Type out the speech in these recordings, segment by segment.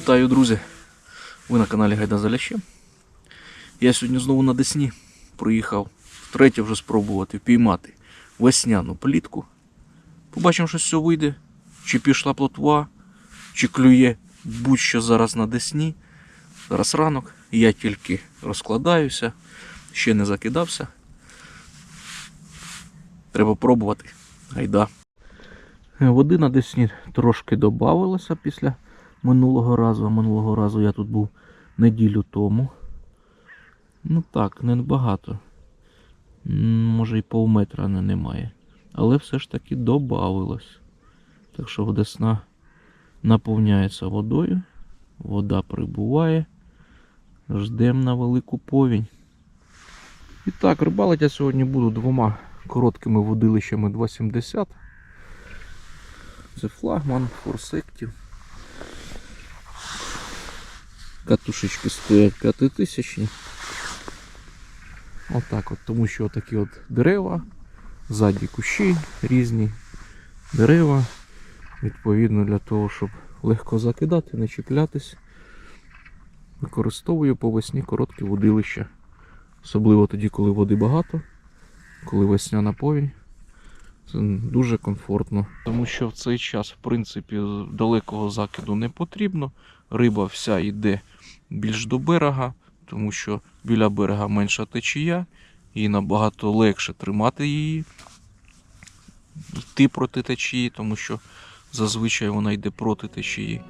Вітаю, друзі! Ви на каналі Гайда Заляще. Я сьогодні знову на Десні приїхав втретє вже спробувати впіймати весняну плітку. Побачимо, що з цього вийде. Чи пішла плотва, чи клює будь-що зараз на Десні. Зараз ранок, я тільки розкладаюся, ще не закидався. Треба пробувати. Гайда. Води на Десні трошки додавалося після минулого разу. А минулого разу я тут був неділю тому. Ну так, не багато. Може і пів метра не немає. Але все ж таки додавалось. Так що Десна наповняється водою. Вода прибуває. Ждемо на велику повінь. І так, рибалити я сьогодні буду двома короткими водилищами 2,70. Це флагман, форсектів. Катушечки стоять 5000. Отак от, тому що такі от дерева, ззаді кущі різні дерева. Відповідно для того, щоб легко закидати, не чіплятись. Використовую по весні короткі водилища. Особливо тоді, коли води багато, коли весняна повінь. Це дуже комфортно. Тому що в цей час, в принципі, далекого закиду не потрібно. Риба вся йде більш до берега, тому що біля берега менша течія, і набагато легше тримати її, йти проти течії, тому що зазвичай вона йде проти течії.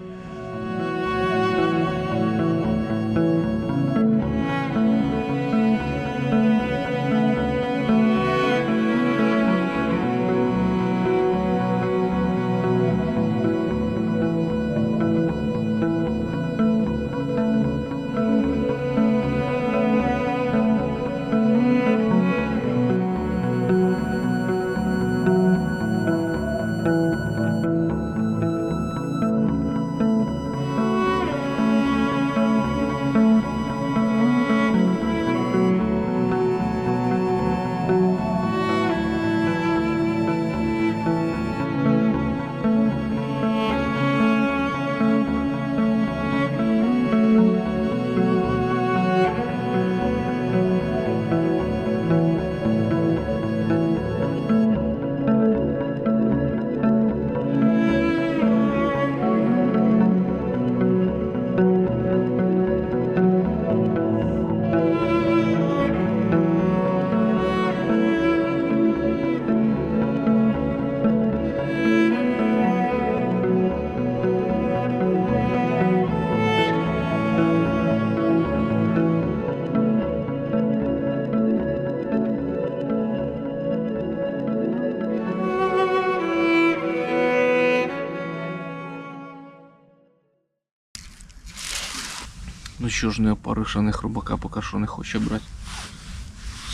Не опаришених рубака поки що не хоче брати.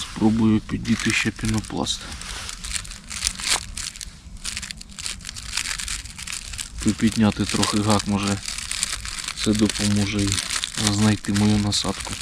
Спробую підійти ще пінопласт. Підняти трохи гак, може це допоможе знайти мою насадку.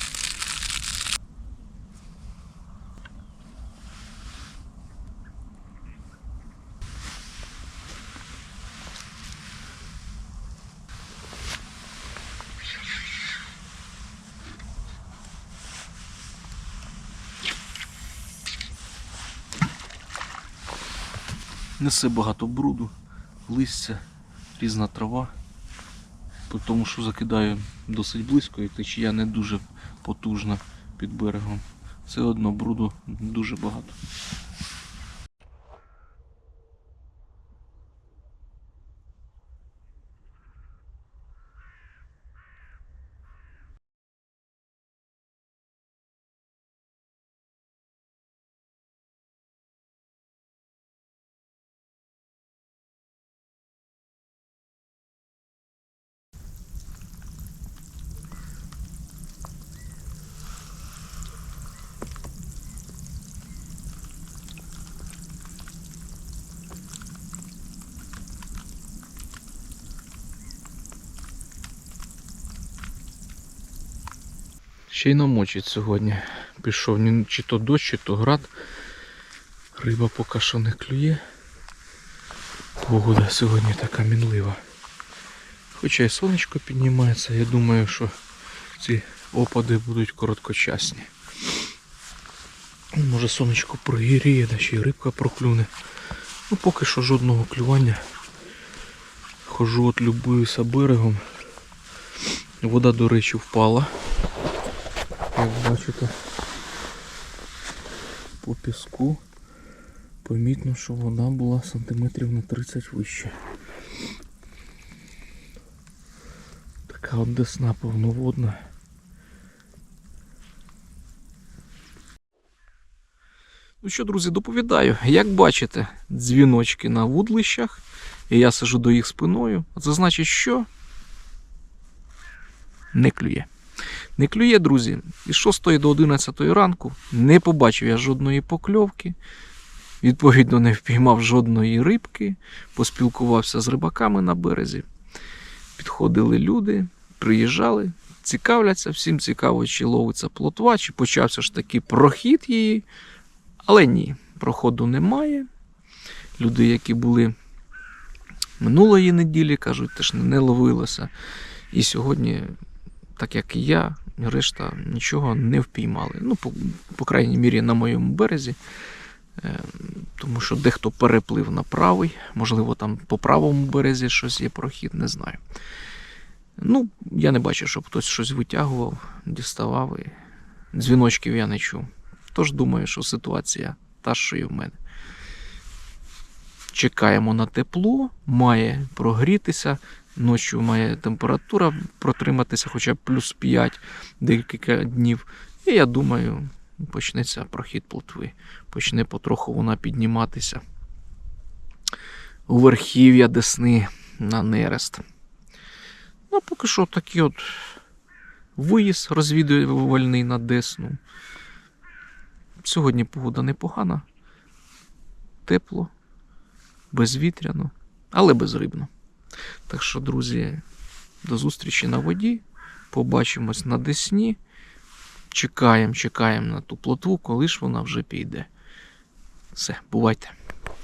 Несе багато бруду, листя, різна трава. Тому, що закидаю досить близько і течія не дуже потужна під берегом. Все одно бруду дуже багато. Ще й намочить сьогодні. Пішов чи то дощ, чи то град. Риба поки що не клює. Погода сьогодні така мінлива. Хоча і сонечко піднімається, я думаю, що ці опади будуть короткочасні. Може сонечко прогіріє, да ще й рибка проклюне. Ну поки що жодного клювання. Хожу от любуюся берегом. Вода, до речі, впала. Як бачите, по піску помітно, що вода була сантиметрів на 30 вище. Така от десна повноводна. Ну що, друзі, доповідаю. Як бачите, дзвіночки на вудлищах, і я сижу до їх спиною. Це значить, що не клює. Не клює, друзі. Із 6 до 11 ранку не побачив я жодної покльовки. Відповідно, не впіймав жодної рибки, поспілкувався з рибаками на березі. Підходили люди, приїжджали, цікавляться, всім цікаво, чи ловиться плотва, чи почався ж таки прохід її. Але ні, проходу немає. Люди, які були минулої неділі, кажуть, теж не ловилося. І сьогодні, так як і я, решта нічого не впіймали. Ну, по, по крайній мірі, на моєму березі. Е, Тому що дехто переплив на правий, можливо, там по правому березі щось є прохід, не знаю. Ну, я не бачу, щоб хтось щось витягував, діставав і дзвіночків я не чув. Тож думаю, що ситуація та, що і в мене. Чекаємо на тепло, має прогрітися. Ночі має температура протриматися хоча б плюс 5 декілька днів. І я думаю, почнеться прохід плотви. Почне потроху вона підніматися у верхів'я Десни на нерест. Ну, поки що такий от виїзд розвідувальний на Десну. Сьогодні погода непогана, тепло, безвітряно, але безрибно. Так що, друзі, до зустрічі на воді. Побачимось на Десні. Чекаємо, чекаємо на ту плотву, коли ж вона вже піде. Все, бувайте.